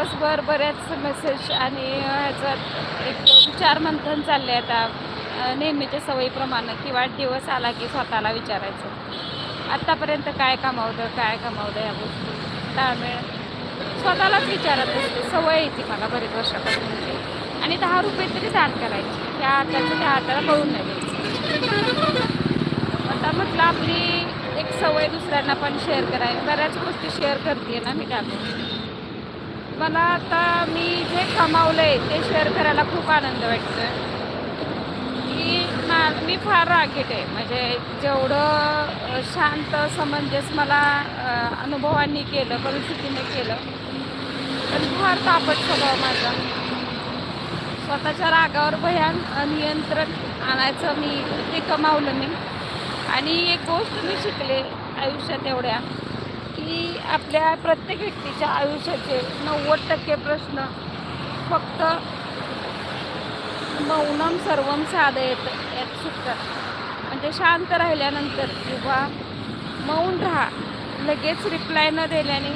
दिवसभर बऱ्याच मेसेज आणि ह्याच्यात एक विचार मंथन चालले आता. नेहमीच्या सवयीप्रमाणे की वाढदिवस आला की स्वतःला विचारायचं. आत्तापर्यंत काय कमावलं काय कमावलं या गोष्टी. ताळमेळ स्वतःलाच विचारत असते सवय येते मला बरेच वर्षापासून. आणि दहा रुपये तरी दान करायची. त्या हाताचं त्या हाताला कळून नाही आता म्हटलं आपली एक सवय दुसऱ्यांना पण शेअर करायला बऱ्याच गोष्टी शेअर करते ना मी टाकून मला आता मी जे कमावलंय ते शेअर करायला खूप आनंद वाटतो की मा मी फार रागीट आहे. म्हणजे जेवढं शांत समंजस मला अनुभवांनी केलं परिस्थितीने केलं पण फार तापट स्वभाव माझा. स्वतःच्या रागावर भयान नियंत्रण आणायचं मी ते कमावलं मी. आणि एक गोष्ट मी शिकले आयुष्यात एवढ्या. की आपल्या प्रत्येक व्यक्तीच्या आयुष्याचे नव्वद टक्के प्रश्न फक्त मौनम सर्वम साधयत यात सुटतात. म्हणजे शांत राहिल्यानंतर किंवा मौन राहा. लगेच रिप्लाय न दिल्याने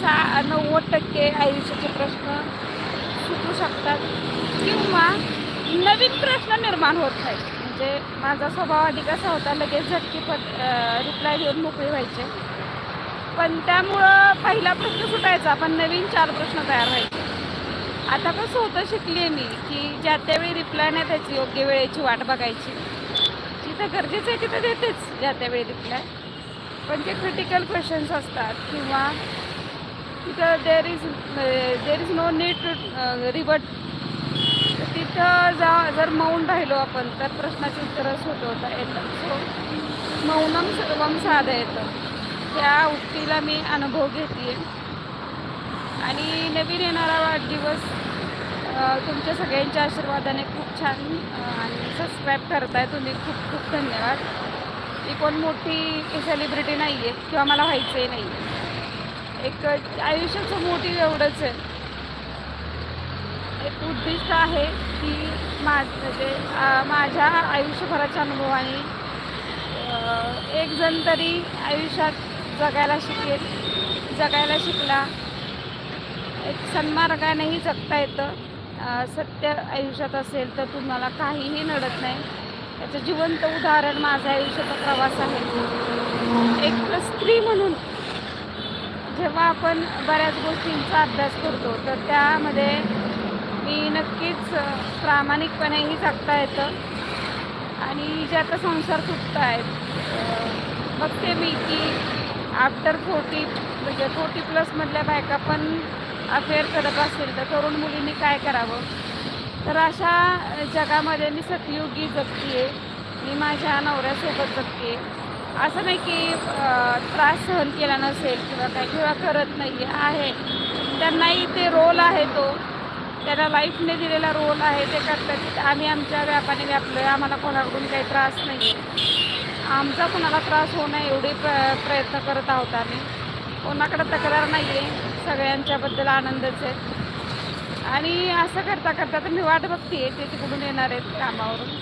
सा नव्वद टक्के आयुष्याचे प्रश्न सुटू शकतात. किंवा नवीन प्रश्न निर्माण होत नाही. म्हणजे माझा स्वभाव आधी कसा होता. लगेच झटकी झटकीपट रिप्लाय देऊन मोकळी व्हायचे. पण त्यामुळं पहिला प्रश्न सुटायचा पण नवीन चार प्रश्न तयार व्हायचे. आता कसं होतं शिकली आहे मी की ज्या त्यावेळी रिप्लाय नाही त्याची योग्य वेळेची वाट बघायची. जिथं गरजेचं आहे तिथं देतेच ज्या त्यावेळी रिप्लाय पण जे क्रिटिकल क्वेश्चन्स असतात किंवा तिथं there is there is no need to revert तिथं जा जर मौन राहिलो आपण तर प्रश्नाची उत्तरं सुटवता येतात. सो मौनम सर्वम साधं येतं त्या उक्तीला मी अनुभव घेते आणि नवीन येणारा वाढदिवस तुमच्या सगळ्यांच्या आशीर्वादाने खूप छान आणि सबस्क्राईब करताय तुम्ही. खूप खूप धन्यवाद. मी कोण मोठी सेलिब्रिटी नाही आहे किंवा मला व्हायचंही नाही आहे एक आयुष्याचं मोठी एवढंच आहे. एक उद्दिष्ट आहे की माझ म्हणजे माझ्या आयुष्यभराच्या अनुभवाने एक जण तरी आयुष्यात जगायला शिकेल. जगायला शिकला. एक सन्मार्गानेही जगता येतं. सत्य आयुष्यात असेल तर तुम्हाला काहीही नडत नाही. त्याचं जिवंत उदाहरण माझा आयुष्याचा प्रवास आहे. एक स्त्री म्हणून जेव्हा आपण बऱ्याच गोष्टींचा अभ्यास करतो तर त्यामध्ये मी नक्कीच प्रामाणिकपणेही जगता येतं. आणि जे आता संसार तुटत आहेत बघते मी की आफ्टर फोर्टी म्हणजे फोर्टी प्लसमधल्या बायका पण अफेअर करत असेल तर तरुण मुलींनी काय करावं? तर अशा जगामध्ये मी सतयुगी जगते मी माझ्या नवऱ्यासोबत जगते असं नाही की त्रास सहन केला नसेल किंवा काय किंवा करत नाही आहे. त्यांनाही ते रोल आहे तो. त्याला लाईफने दिलेला रोल आहे ते करतात. आम्ही आमच्या व्यापाने व्यापलो आहे आम्हाला कोणाकडून काही त्रास नाही आहे आमचा कुणाला त्रास होऊ नये एवढे प्र प्रयत्न करत आहोत आम्ही. कोणाकडे तक्रार नाही आहे सगळ्यांच्याबद्दल आनंदच आहे. आणि असं करता करता तर मी वाट बघते आहे ते तिकडून येणार आहेत कामावरून.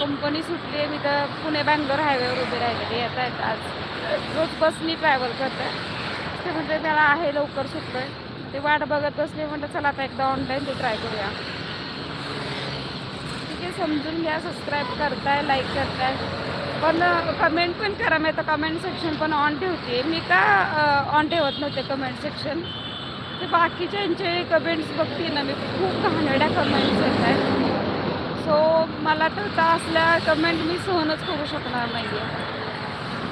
कंपनी सुटली आहे. मी तर पुणे बँगलोर हायवेवर उभी राहिलेली येत आहेत आज रोज बसनी ट्रॅव्हल करते. ते म्हणजे त्याला आहे लवकर सुटलं आहे ते वाट बघत बसले म्हटलं चला आता एकदा ऑनलाईन ते ट्राय करूया. ठीक आहे समजून घ्या सबस्क्राईब करताय लाईक करताय. पण कमेंट पण करा मी तर कमेंट सेक्शन पण ऑन ठेवते. मी का ऑन ठेवत नव्हते कमेंट सेक्शन ते बाकीच्यांचे कमेंट्स बघते ना मी खूप घाणेरड्या कमेंट्स येत आहेत सो मला तर त्या असल्या कमेंट मी सहनच करू शकणार नाही आहे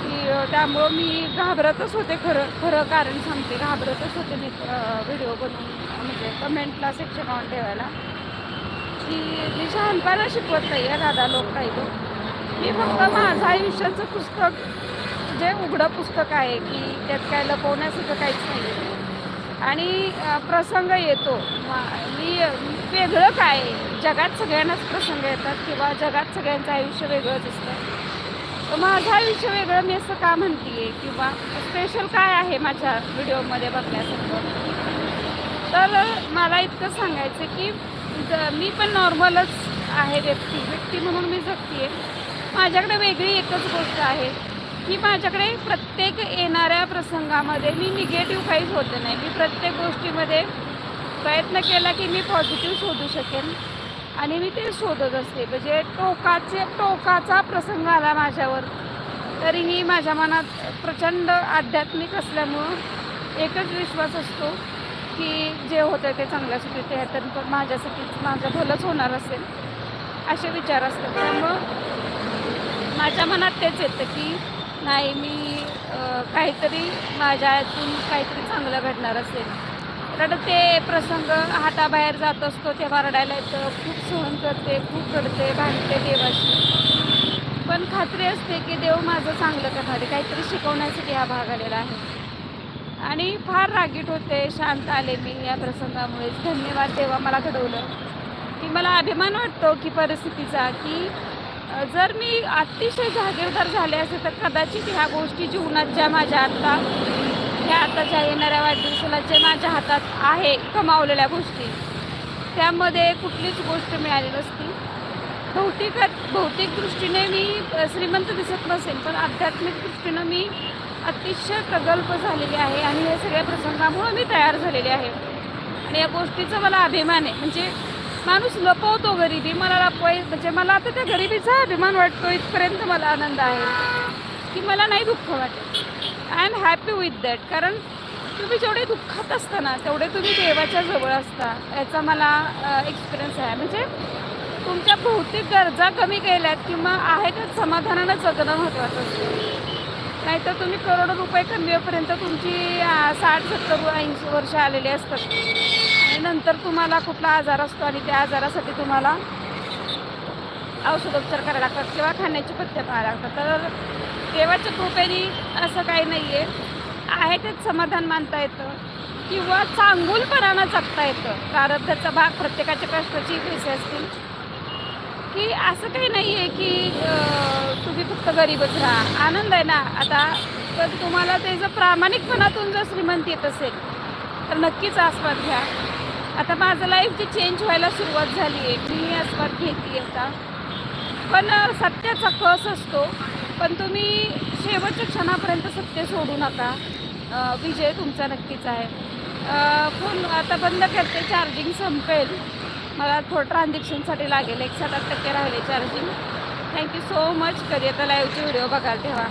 की त्यामुळं मी घाबरतच होते खरं खरं कारण सांगते. घाबरतच होते मी व्हिडिओ बनवून म्हणजे कमेंटला सेक्शन ऑन ठेवायला. की मी शहाणपणा शिकवत नाही आहे दादा लोक काही लोक मी फक्त माझं आयुष्याचं पुस्तक जे उघडं पुस्तक आहे की त्यात काय लपवण्यासारखं काहीच नाही आहे. आणि प्रसंग येतो. मी वेगळं काय? जगात सगळ्यांनाच प्रसंग येतात किंवा जगात सगळ्यांचं आयुष्य वेगळंच असतं. तर माझं आयुष्य वेगळं मी असं का म्हणते किंवा स्पेशल काय आहे माझ्या व्हिडिओमध्ये बघण्यासारखं? तर मला इतकं सांगायचं की ज- मी पण नॉर्मलच आहे व्यक्ती व्यक्ती म्हणून मी जगते आहे माझ्याकडे वेगळी एकच गोष्ट आहे की माझ्याकडे प्रत्येक येणाऱ्या प्रसंगामध्ये मी निगेटिव्ह काहीच होतं नाही. मी प्रत्येक गोष्टीमध्ये प्रयत्न केला की मी पॉझिटिव्ह शोधू शकेन आणि मी ते शोधत असते. म्हणजे टोकाचे टोकाचा प्रसंग आला माझ्यावर तरीही माझ्या मनात प्रचंड आध्यात्मिक असल्यामुळं एकच विश्वास असतो की जे होतं ते चांगल्यासाठी ते तर पण माझ्यासाठीच माझं भलंच होणार असेल असे विचार असतात. त्यामुळं माझ्या मनात तेच येतं की नाही मी काहीतरी माझ्यातून काहीतरी चांगलं घडणार असेल. कारण ते प्रसंग हाताबाहेर जात असतो तेव्हा रडायला येतं खूप सहन करते खूप रडते भांडते देवाशी. पण खात्री असते की देव माझं चांगलं करणार आहे काहीतरी शिकवण्यासाठी हा भाग आलेला आहे. आणि फार रागीट होते शांत आले मी या प्रसंगामुळेच. धन्यवाद देवा मला घडवलं. की मला अभिमान वाटतो की परिस्थितीचा की जर मी अतिशय जागीरदार झाले असते तर कदाचित ह्या गोष्टी जीवनात ज्या माझ्या आत्ता ह्या आताच्या येणाऱ्या वाढदिवसाला जे माझ्या हातात आहे कमावलेल्या गोष्टी त्यामध्ये कुठलीच गोष्ट मिळाली नसती. भौतिक भौतिक दृष्टीने मी श्रीमंत दिसत नसेल पण आध्यात्मिक दृष्टीनं मी अतिशय प्रगल्भ झालेली आहे आणि या सगळ्या प्रसंगामुळं मी तयार झालेली आहे. आणि या गोष्टीचा मला अभिमान आहे. म्हणजे माणूस लपवतो गरिबी. मला लपवाय म्हणजे मला आता त्या गरिबीचा अभिमान वाटतो इथपर्यंत मला आनंद आहे. की मला नाही दुःख वाटत. I am happy with that कारण तुम्ही जेवढे दुःखात असता ना तेवढे तुम्ही देवाच्या जवळ असता. याचा मला एक्सपिरियन्स आहे. म्हणजे तुमच्या भौतिक गरजा कमी केल्यात किंवा आहे त्यात समाधानानं जगणं महत्त्वाचं असतं. नाहीतर तुम्ही करोडो रुपये कमवेपर्यंत तुमची साठ सत्तर ऐंशी वर्ष आलेली असतात. नंतर तुम्हाला कुठला आजार असतो आणि त्या आजारासाठी तुम्हाला औषधोपचार करायला लागतात किंवा खाण्याची पथ्य पाहायला लागतात. तर देवाच्या कृपेने असं काही नाही आहे आहे तेच समाधान मानता येतं. किंवा चांगुलपणानं जगता येतं. प्रारब्धाचा भाग प्रत्येकाच्या कष्टाची पैसे असतील की असं काही नाही आहे की तुम्ही फक्त गरीबच राहा. आनंद आहे ना. आता पण तुम्हाला ते जर प्रामाणिकपणातून जर श्रीमंती येत असेल तर नक्कीच आस्वाद घ्या. आता माझं लाईफची चेंज व्हायला सुरुवात झाली आहे मी आस्वाद घेते आता. पण सत्याचा कस असतो. पण तुम्ही शेवटच्या क्षणापर्यंत सत्य सोडू नका. विजय तुमचा नक्कीच आहे. फोन आता बंद करते चार्जिंग संपेल. मला थोडं ट्रान्झॅक्शनसाठी लागेल एक सात आठ टक्के राहिले चार्जिंग थँक्यू सो मच कधी आता लाईव्हचे व्हिडिओ बघाल तेव्हा.